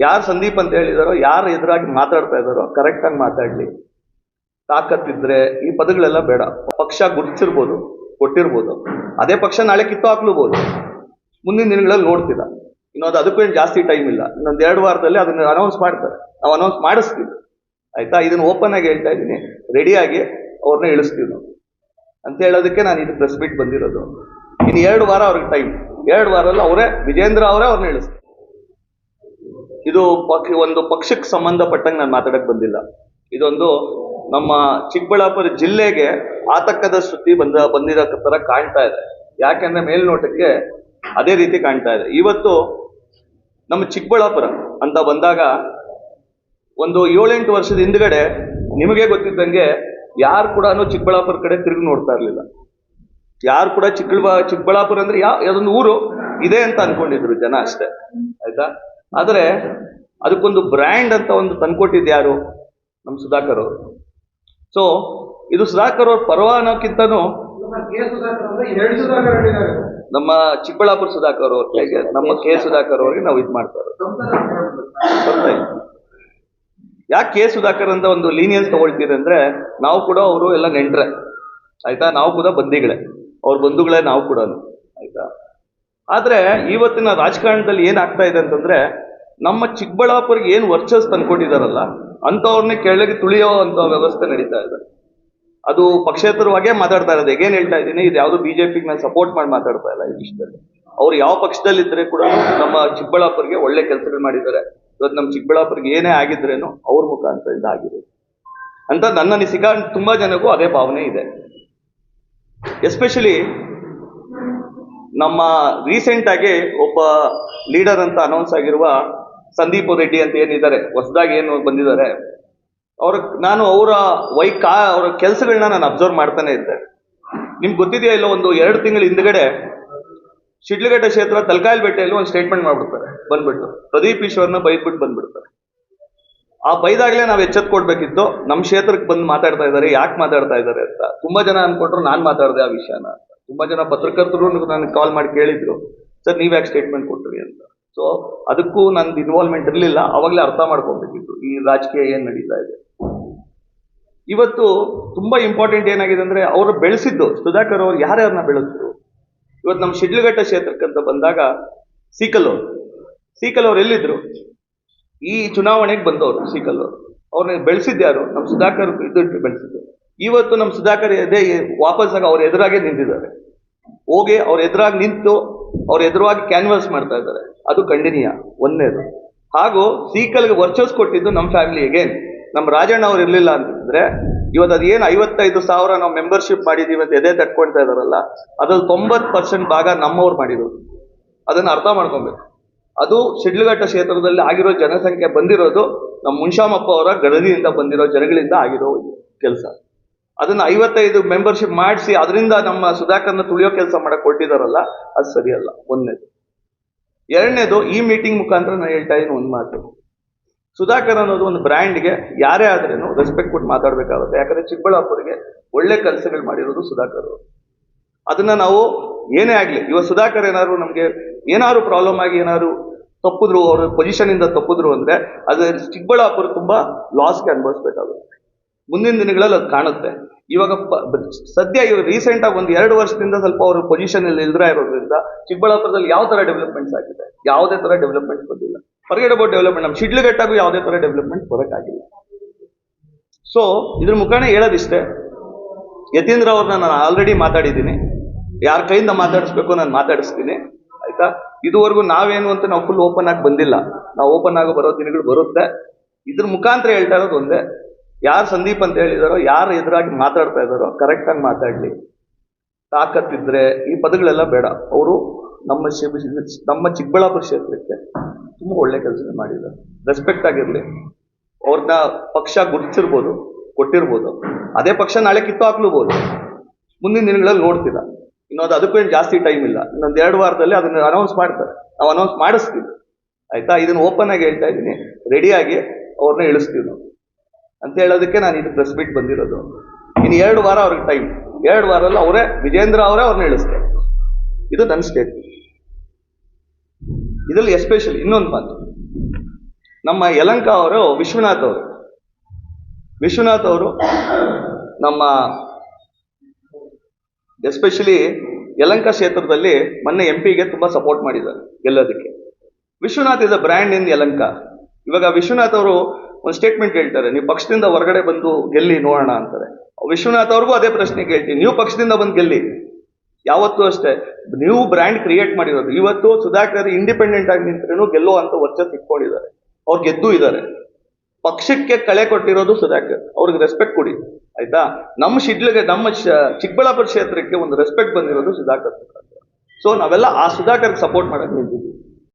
ಯಾರು ಸಂದೀಪ್ ಅಂತ ಹೇಳಿದಾರೋ, ಯಾರು ಎದುರಾಗಿ ಮಾತಾಡ್ತಾ ಇದ್ದಾರೋ ಕರೆಕ್ಟಾಗಿ ಮಾತಾಡ್ಲಿ. ತಾಕತ್ತಿದ್ರೆ ಈ ಪದಗಳೆಲ್ಲ ಬೇಡ. ಪಕ್ಷ ಗುರುತಿಸಿರ್ಬೋದು, ಕೊಟ್ಟಿರ್ಬೋದು. ಅದೇ ಪಕ್ಷ ನಾಳೆ ಕಿತ್ತು ಹಾಕ್ಲೂಬೋದು. ಮುಂದಿನ ದಿನಗಳಲ್ಲಿ ನೋಡ್ತಿಲ್ಲ ಇನ್ನೊಂದು ಅದಕ್ಕೂ ಏನು ಜಾಸ್ತಿ ಟೈಮ್ ಇಲ್ಲ. ಇನ್ನೊಂದು ಎರಡು ವಾರದಲ್ಲಿ ಅದನ್ನ ಅನೌನ್ಸ್ ಮಾಡ್ತಾರೆ. ನಾವು ಅನೌನ್ಸ್ ಮಾಡಿಸ್ತೀವಿ. ಆಯ್ತಾ? ಇದನ್ನು ಓಪನ್ ಆಗಿ ಹೇಳ್ತಾ ಇದ್ದೀನಿ. ರೆಡಿಯಾಗಿ ಅವ್ರನ್ನ ಇಳಿಸ್ತೀವಿ ನಾವು. ಅಂತ ಹೇಳೋದಕ್ಕೆ ನಾನು ಇದು ಪ್ರೆಸ್ ಮೀಟ್ ಬಂದಿರೋದು. ಇನ್ನು ಎರಡು ವಾರ ಅವ್ರಿಗೆ ಟೈಮ್ ಎರಡು ವಾರದಲ್ಲಿ ಅವರೇ, ವಿಜೇಂದ್ರ ಅವರೇ ಅವ್ರನ್ನ ಇಳಿಸ್ತಾರೆ. ಇದು ಪಕ್ಷ, ಒಂದು ಪಕ್ಷಕ್ಕೆ ಸಂಬಂಧಪಟ್ಟಂಗೆ ನಾನು ಮಾತಾಡಕ್ ಬಂದಿಲ್ಲ. ಇದೊಂದು ನಮ್ಮ ಚಿಕ್ಕಬಳ್ಳಾಪುರ ಜಿಲ್ಲೆಗೆ ಆತಂಕದ ಸುದ್ದಿ ಬಂದ, ಬಂದಿರೋ ತರ ಕಾಣ್ತಾ ಇದೆ. ಯಾಕೆಂದ್ರೆ ಮೇಲ್ನೋಟಕ್ಕೆ ಅದೇ ರೀತಿ ಕಾಣ್ತಾ ಇದೆ. ಇವತ್ತು ನಮ್ಮ ಚಿಕ್ಕಬಳ್ಳಾಪುರ ಅಂತ ಬಂದಾಗ ಒಂದು ಏಳೆಂಟು ವರ್ಷದ ಹಿಂದ್ಗಡೆ ನಿಮಗೆ ಗೊತ್ತಿದ್ದಂಗೆ ಯಾರು ಕೂಡ ಚಿಕ್ಕಬಳ್ಳಾಪುರ ಕಡೆ ತಿರುಗಿ ನೋಡ್ತಾ ಇರಲಿಲ್ಲ. ಯಾರು ಕೂಡ ಚಿಕ್ಕಬಳ್ಳಾ ಚಿಕ್ಕಬಳ್ಳಾಪುರ ಅಂದ್ರೆ ಯಾವ ಯಾವ್ದೊಂದು ಊರು ಇದೆ ಅಂತ ಅನ್ಕೊಂಡಿದ್ರು ಜನ ಅಷ್ಟೇ. ಆಯ್ತಾ? ಆದ್ರೆ ಅದಕ್ಕೊಂದು ಬ್ರ್ಯಾಂಡ್ ಅಂತ ಒಂದು ತಂದ್ಕೊಟ್ಟಿದ್ದು ಯಾರು? ನಮ್ಮ ಸುಧಾಕರ್ ಅವರು. ಸೊ ಇದು ಸುಧಾಕರ್ ಅವ್ರ ಪರ್ವ ಅನ್ನೋಕ್ಕಿಂತನೂ ನಮ್ಮ ಚಿಕ್ಕಬಳ್ಳಾಪುರ ಸುಧಾಕರ್ ಅವರು ಕೈಗೆ, ನಮ್ಮ ಕೆ ಸುಧಾಕರ್ ಅವ್ರಿಗೆ ನಾವು ಇದು ಮಾಡ್ತಾ ಇರೋದು. ಯಾಕೆ ಕೆ ಸುಧಾಕರ್ ಅಂತ ಒಂದು ಲೀನಿಯನ್ಸ್ ತಗೊಳ್ತೀರಿ ಅಂದ್ರೆ, ನಾವು ಕೂಡ ಅವರು ಎಲ್ಲ ನೆಂಟ್ರೆ, ಆಯ್ತಾ? ನಾವು ಕೂಡ ಬಂದಿಗಳೇ. ಅವ್ರ ಬಂಧುಗಳೇ ನಾವು ಕೂಡ ಆಯ್ತಾ? ಆದ್ರೆ ಇವತ್ತಿನ ರಾಜಕಾರಣದಲ್ಲಿ ಏನಾಗ್ತಾ ಇದೆ ಅಂತಂದ್ರೆ ನಮ್ಮ ಚಿಕ್ಕಬಳ್ಳಾಪುರಿಗೆ ಏನು ವರ್ಚಸ್ ತಂದ್ಕೊಂಡಿದಾರಲ್ಲ, ಅಂಥವ್ರನ್ನೇ ಕೆಳಗೆ ತುಳಿಯೋ ಅಂತ ವ್ಯವಸ್ಥೆ ನಡೀತಾ ಇದೆ. ಅದು ಪಕ್ಷೇತರವಾಗೇ ಮಾತಾಡ್ತಾ ಇರೋದು. ಹೇಗೇನು ಹೇಳ್ತಾ ಇದ್ದೀನಿ, ಇದು ಯಾವುದು ಬಿಜೆಪಿಗೆ ನಾನು ಸಪೋರ್ಟ್ ಮಾಡಿ ಮಾತಾಡ್ತಾ ಇಲ್ಲ ಈ ವಿಷಯದಲ್ಲಿ. ಅವ್ರು ಯಾವ ಪಕ್ಷದಲ್ಲಿದ್ದರೆ ಕೂಡ ನಮ್ಮ ಚಿಕ್ಕಬಳ್ಳಾಪುರಿಗೆ ಒಳ್ಳೆ ಕೆಲಸಗಳು ಮಾಡಿದ್ದಾರೆ. ಇವತ್ತು ನಮ್ಮ ಚಿಕ್ಕಬಳ್ಳಾಪುರಿಗೆ ಏನೇ ಆಗಿದ್ರೇನು ಅವ್ರ ಮುಖಾಂತರ ಇದಾಗಿರೋದು ಅಂತ ನನ್ನ ಅನಿಸಿಕೆ ತುಂಬಾ ಜನಕ್ಕೂ ಅದೇ ಭಾವನೆ ಇದೆ. ಎಸ್ಪೆಷಲಿ ನಮ್ಮ ರೀಸೆಂಟ್ ಆಗಿ ಒಬ್ಬ ಲೀಡರ್ ಅಂತ ಅನೌನ್ಸ್ ಆಗಿರುವ ಸಂದೀಪ್ ರೆಡ್ಡಿ ಅಂತ ಏನಿದ್ದಾರೆ, ಹೊಸದಾಗಿ ಏನು ಬಂದಿದ್ದಾರೆ, ಅವ್ರ, ನಾನು ಅವರ ವೈ ಕಾ, ಅವರ ಕೆಲಸಗಳನ್ನ ನಾನು ಅಬ್ಸರ್ವ್ ಮಾಡ್ತಾನೆ ಇದ್ದೆ. ನಿಮ್ಗೆ ಗೊತ್ತಿದೆಯಾ ಇಲ್ಲ ಒಂದು ಎರಡು ತಿಂಗಳ ಹಿಂದ್ಗಡೆ ಶಿಡ್ಲಘಟ್ಟ ಕ್ಷೇತ್ರ ತಲಕಾಯಲ್ಬೆಟ್ಟೆಯಲ್ಲಿ ಒಂದು ಸ್ಟೇಟ್ಮೆಂಟ್ ಮಾಡ್ಬಿಡ್ತಾರೆ, ಬಂದ್ಬಿಟ್ಟು. ಪ್ರದೀಪ್ ಈಶ್ವರ್ನ ಬೈದ್ಬಿಟ್ಟು ಬಂದ್ಬಿಡ್ತಾರೆ. ಆ ಬೈದಾಗಲೇ ನಾವು ಎಚ್ಚೆತ್ಕೊಡ್ಬೇಕಿತ್ತು ನಮ್ಮ ಕ್ಷೇತ್ರಕ್ಕೆ ಬಂದು ಮಾತಾಡ್ತಾ ಇದ್ದಾರೆ, ಯಾಕೆ ಮಾತಾಡ್ತಾ ಇದ್ದಾರೆ ಅಂತ. ತುಂಬಾ ಜನ ಅನ್ಕೊಂಡ್ರು ನಾನು ಮಾತಾಡಿದೆ ಆ ವಿಷಯನ. ತುಂಬಾ ಜನ ಪತ್ರಕರ್ತರು ನನಗೆ ಕಾಲ್ ಮಾಡಿ ಕೇಳಿದ್ರು, ಸರ್, ನೀವ್ ಯಾಕೆ ಸ್ಟೇಟ್ಮೆಂಟ್ ಕೊಟ್ರಿ ಅಂತ? ಸೊ ಅದಕ್ಕೂ ನಂದು ಇನ್ವಾಲ್ವ್ಮೆಂಟ್ ಇರಲಿಲ್ಲ, ಅವಾಗಲೇ ಅರ್ಥ ಮಾಡ್ಕೊಬೇಕಿತ್ತು ಈ ರಾಜಕೀಯ ಏನ್ ನಡೀತಾ ಇದೆ. ಇವತ್ತು ತುಂಬಾ ಇಂಪಾರ್ಟೆಂಟ್ ಏನಾಗಿದೆ ಅಂದ್ರೆ, ಅವರು ಬೆಳೆಸಿದ್ದು, ಸುಧಾಕರ್ ಅವರು ಯಾರ್ಯಾರನ್ನ ಬೆಳೆಸಿದ್ರು ಇವತ್ತು ನಮ್ಮ ಶಿಡ್ಲಘಟ್ಟ ಕ್ಷೇತ್ರಕ್ಕಂತ ಬಂದಾಗ, ಸೀಕಲ್ ಅವರು. ಸೀಕಲ್ ಅವ್ರು ಎಲ್ಲಿದ್ರು? ಈ ಚುನಾವಣೆಗೆ ಬಂದವರು, ಸೀಕಲ್ ಅವರು. ಅವ್ರನ್ನ ಬೆಳೆಸಿದ್ದು ಯಾರು? ನಮ್ಮ ಸುಧಾಕರ್ ಇದ್ದು ಬೆಳೆಸಿದ್ದು. ಇವತ್ತು ನಮ್ಮ ಸುಧಾಕರ್ ಎದೆ ವಾಪಸ್ ಆಗ ಅವ್ರ ಎದುರಾಗೆ ನಿಂತಿದ್ದಾರೆ. ಹೋಗಿ ಅವ್ರ ಎದುರಾಗಿ ನಿಂತು ಅವ್ರ ಎದುರಾಗಿ ಕ್ಯಾನ್ವಸ್ ಮಾಡ್ತಾ ಇದ್ದಾರೆ. ಅದು ಖಂಡನೀಯ ಒಂದನೇದು ಹಾಗೂ ಸೀಕಲ್ಗೆ ವರ್ಚಸ್ ಕೊಟ್ಟಿದ್ದು ನಮ್ಮ ಫ್ಯಾಮಿಲಿ ಅಗೇನ್ ನಮ್ಮ ರಾಜಣ್ಣ ಅವ್ರು ಇರಲಿಲ್ಲ ಅಂತಂದ್ರೆ ಇವತ್ತು ಅದೇನು ಐವತ್ತೈದು ಸಾವಿರ ನಾವು ಮೆಂಬರ್ಶಿಪ್ ಮಾಡಿದೀವಿ ಅಂತ ಎದೆ ತಟ್ಕೊಳ್ತಾ ಇದಾರಲ್ಲ, ಅದ್ರಲ್ಲಿ ತೊಂಬತ್ತು ಪರ್ಸೆಂಟ್ ಭಾಗ ನಮ್ಮವ್ರು ಮಾಡಿರೋದು ಅದನ್ನ ಅರ್ಥ ಮಾಡ್ಕೊಬೇಕು. ಅದು ಶಿಡ್ಲಘಟ್ಟ ಕ್ಷೇತ್ರದಲ್ಲಿ ಆಗಿರೋ ಜನಸಂಖ್ಯೆ ಬಂದಿರೋದು ನಮ್ಮ ಮುನ್ಶಾಮಪ್ಪ ಅವರ ಗಣನಿಯಿಂದ ಬಂದಿರೋ ಜನಗಳಿಂದ ಆಗಿರೋ ಕೆಲಸ. ಅದನ್ನ ಐವತ್ತೈದು ಮೆಂಬರ್ಶಿಪ್ ಮಾಡಿಸಿ ಅದರಿಂದ ನಮ್ಮ ಸುಧಾಕರ್ನ ತುಳಿಯೋ ಕೆಲಸ ಮಾಡಕ್ ಕೊಟ್ಟಿದಾರಲ್ಲ ಅದು ಸರಿಯಲ್ಲ. ಒಂದನೇದು. ಎರಡನೇದು, ಈ ಮೀಟಿಂಗ್ ಮುಖಾಂತರ ನಾನು ಹೇಳ್ತಾ ಇದ್ದೀನಿ ಒಂದು ಮಾತು. ಸುಧಾಕರ್ ಅನ್ನೋದು ಒಂದು ಬ್ರ್ಯಾಂಡ್ಗೆ ಯಾರೇ ಆದ್ರೇನು ರೆಸ್ಪೆಕ್ಟ್ ಕೊಟ್ಟು ಮಾತಾಡಬೇಕಾಗುತ್ತೆ. ಯಾಕಂದ್ರೆ ಚಿಕ್ಕಬಳ್ಳಾಪುರಿಗೆ ಒಳ್ಳೆ ಕೆಲಸಗಳು ಮಾಡಿರೋದು ಸುಧಾಕರ್ ಅದನ್ನ ನಾವು ಏನೇ ಆಗಲಿ, ಇವಾಗ ಸುಧಾಕರ್ ಏನಾದ್ರು ನಮಗೆ ಏನಾದ್ರು ಪ್ರಾಬ್ಲಮ್ ಆಗಿ ಏನಾದ್ರು ತಪ್ಪಿದ್ರು, ಅವ್ರ ಪೊಸಿಷನ್ ಇಂದ ತಪ್ಪಿದ್ರು ಅಂದ್ರೆ ಅದು ಚಿಕ್ಕಬಳ್ಳಾಪುರ ತುಂಬಾ ಲಾಸ್ಗೆ ಅನುಭವಿಸ್ಬೇಕಾಗುತ್ತೆ. ಮುಂದಿನ ದಿನಗಳಲ್ಲಿ ಅದು ಕಾಣುತ್ತೆ. ಇವಾಗ ಸದ್ಯ ಇವಾಗ ರೀಸೆಂಟ್ ಆಗಿ ಒಂದು ಎರಡು ವರ್ಷದಿಂದ ಸ್ವಲ್ಪ ಅವರು ಪೊಸಿಷನ್ ಅಲ್ಲಿ ಇಲ್ದ್ರ ಇರೋದ್ರಿಂದ ಚಿಕ್ಕಬಳ್ಳಾಪುರದಲ್ಲಿ ಯಾವ ತರ ಡೆವಲಪ್ಮೆಂಟ್ಸ್ ಆಗಿದೆ? ಯಾವುದೇ ತರ ಡೆವಲಪ್ಮೆಂಟ್ ಬಂದಿಲ್ಲ. ಫರ್ಗೆಟ್ ಅಬೌಟ್ ಡೆವಲಪ್ಮೆಂಟ್ ನಮ್ಮ ಶಿಡ್ಲಘಟ್ಟಾಗೂ ಯಾವುದೇ ತರ ಡೆವಲಪ್ಮೆಂಟ್ ಬರೋಕ್ಕಾಗಿಲ್ಲ. ಸೊ ಇದ್ರ ಮುಖಾನೇ ಹೇಳೋದಿಷ್ಟೇ. ಯತೀಂದ್ರ ಅವ್ರನ್ನ ನಾನು ಆಲ್ರೆಡಿ ಮಾತಾಡಿದ್ದೀನಿ. ಯಾರ ಕೈಯಿಂದ ಮಾತಾಡಿಸ್ಬೇಕು ನಾನು ಮಾತಾಡಿಸ್ತೀನಿ. ಆಯ್ತಾ? ಇದುವರೆಗೂ ನಾವೇನು ಅಂತ ನಾವು ಫುಲ್ ಓಪನ್ ಆಗಿ ಬಂದಿಲ್ಲ. ನಾವು ಓಪನ್ ಆಗಿ ಬರೋ ದಿನಗಳು ಬರುತ್ತೆ. ಇದ್ರ ಮುಖಾಂತರ ಹೇಳ್ತಾ ಇರೋದು ಒಂದೇ. ಯಾರು ಸಂದೀಪ್ ಅಂತ ಹೇಳಿದಾರೋ, ಯಾರು ಎದುರಾಗಿ ಮಾತಾಡ್ತಾ ಇದ್ದಾರೋ ಕರೆಕ್ಟಾಗಿ ಮಾತಾಡಲಿ. ತಾಕತ್ತಿದ್ರೆ ಈ ಪದಗಳೆಲ್ಲ ಬೇಡ. ಅವರು ನಮ್ಮ ನಮ್ಮ ಚಿಕ್ಕಬಳ್ಳಾಪುರ ಕ್ಷೇತ್ರಕ್ಕೆ ತುಂಬ ಒಳ್ಳೆ ಕೆಲಸ ಮಾಡಿದ್ದಾರೆ ರೆಸ್ಪೆಕ್ಟ್ ಆಗಿರಲಿ. ಅವ್ರನ್ನ ಪಕ್ಷ ಗುರುತಿಸಿರ್ಬೋದು, ಕೊಟ್ಟಿರ್ಬೋದು. ಅದೇ ಪಕ್ಷ ನಾಳೆ ಕಿತ್ತು ಹಾಕ್ಲೂಬೋದು. ಮುಂದಿನ ದಿನಗಳಲ್ಲಿ ನೋಡ್ತೀರ. ಇನ್ನೊಂದು ಅದಕ್ಕೂ ಏನು ಜಾಸ್ತಿ ಟೈಮ್ ಇಲ್ಲ. ಇನ್ನೊಂದು ಎರಡು ವಾರದಲ್ಲಿ ಅದನ್ನ ಅನೌನ್ಸ್ ಮಾಡ್ತಾರೆ. ನಾವು ಅನೌನ್ಸ್ ಮಾಡಿಸ್ತೀವಿ. ಆಯಿತಾ? ಇದನ್ನ ಓಪನ್ ಆಗಿ ಹೇಳ್ತಾ ಇದ್ದೀನಿ. ರೆಡಿಯಾಗಿ ಅವ್ರನ್ನ ಇಳಿಸ್ತೀವಿ ನಾವು. ಅಂತ ಹೇಳೋದಕ್ಕೆ ನಾನು ಇದು ಪ್ರೆಸ್ ಮೀಟ್ ಬಂದಿರೋದು. ಇನ್ನು ಎರಡು ವಾರ ಅವ್ರಿಗೆ ಟೈಮ್ ಎರಡು ವಾರಲ್ಲ ಅವರೇ, ವಿಜೇಂದ್ರ ಅವರೇ ಅವ್ರನ್ನ ಇಳಿಸ್ತಾರೆ ಇದು ನನ್ನ ಸ್ಟೇಟ್ ಇದರಲ್ಲಿ ಎಸ್ಪೆಷಲಿ ಇನ್ನೊಂದು ಮಾತು. ನಮ್ಮ ಯಲಂಕ ಅವರು, ವಿಶ್ವನಾಥ್ ಅವರು. ವಿಶ್ವನಾಥ್ ಅವರು ನಮ್ಮ ಎಸ್ಪೆಷಲಿ ಯಲಂಕ ಕ್ಷೇತ್ರದಲ್ಲಿ ಮೊನ್ನೆ ಎಂ ಪಿಗೆ ತುಂಬ ಸಪೋರ್ಟ್ ಮಾಡಿದ್ದಾರೆ, ಗೆಲ್ಲೋದಕ್ಕೆ. Vishwanath is a brand in Yelahanka. ಇವಾಗ ವಿಶ್ವನಾಥ್ ಅವರು ಒಂದು ಸ್ಟೇಟ್ಮೆಂಟ್ ಹೇಳ್ತಾರೆ, ನೀವು ಪಕ್ಷದಿಂದ ಹೊರಗಡೆ ಬಂದು ಗೆಲ್ಲಿ ನೋಡೋಣ ಅಂತಾರೆ. ವಿಶ್ವನಾಥ್ ಅವ್ರಿಗೂ ಅದೇ ಪ್ರಶ್ನೆ ಕೇಳ್ತೀನಿ, ನೀವು ಪಕ್ಷದಿಂದ ಬಂದು ಗೆಲ್ಲಿ? ಯಾವತ್ತೂ ಅಷ್ಟೇ, ನೀವು ಬ್ರ್ಯಾಂಡ್ ಕ್ರಿಯೇಟ್ ಮಾಡಿರೋದು, ಇವತ್ತು ಸುಧಾಕರ್ ಇಂಡಿಪೆಂಡೆಂಟ್ ಆಗಿ ನಿಂತ್ರೂ ಗೆಲ್ಲೋ ಅಂತ ವರ್ಚಸ್ ಇಟ್ಕೊಂಡಿದ್ದಾರೆ ಅವ್ರು ಗೆದ್ದು ಇದ್ದಾರೆ. ಪಕ್ಷಕ್ಕೆ ಕಳೆ ಕೊಟ್ಟಿರೋದು ಸುಧಾಕರ್, ಅವ್ರಿಗೆ ರೆಸ್ಪೆಕ್ಟ್ ಕೊಡಿ, ಆಯ್ತಾ? ನಮ್ಮ ಶಿಡ್ಲಿಗೆ, ನಮ್ಮ ಚಿಕ್ಕಬಳ್ಳಾಪುರ ಕ್ಷೇತ್ರಕ್ಕೆ ಒಂದು ರೆಸ್ಪೆಕ್ಟ್ ಬಂದಿರೋದು ಸುಧಾಕರ್ ಸೊ ನಾವೆಲ್ಲ ಆ ಸುಧಾಕರ್ ಸಪೋರ್ಟ್ ಮಾಡಕ್ ನಿಂತಿದ್ವಿ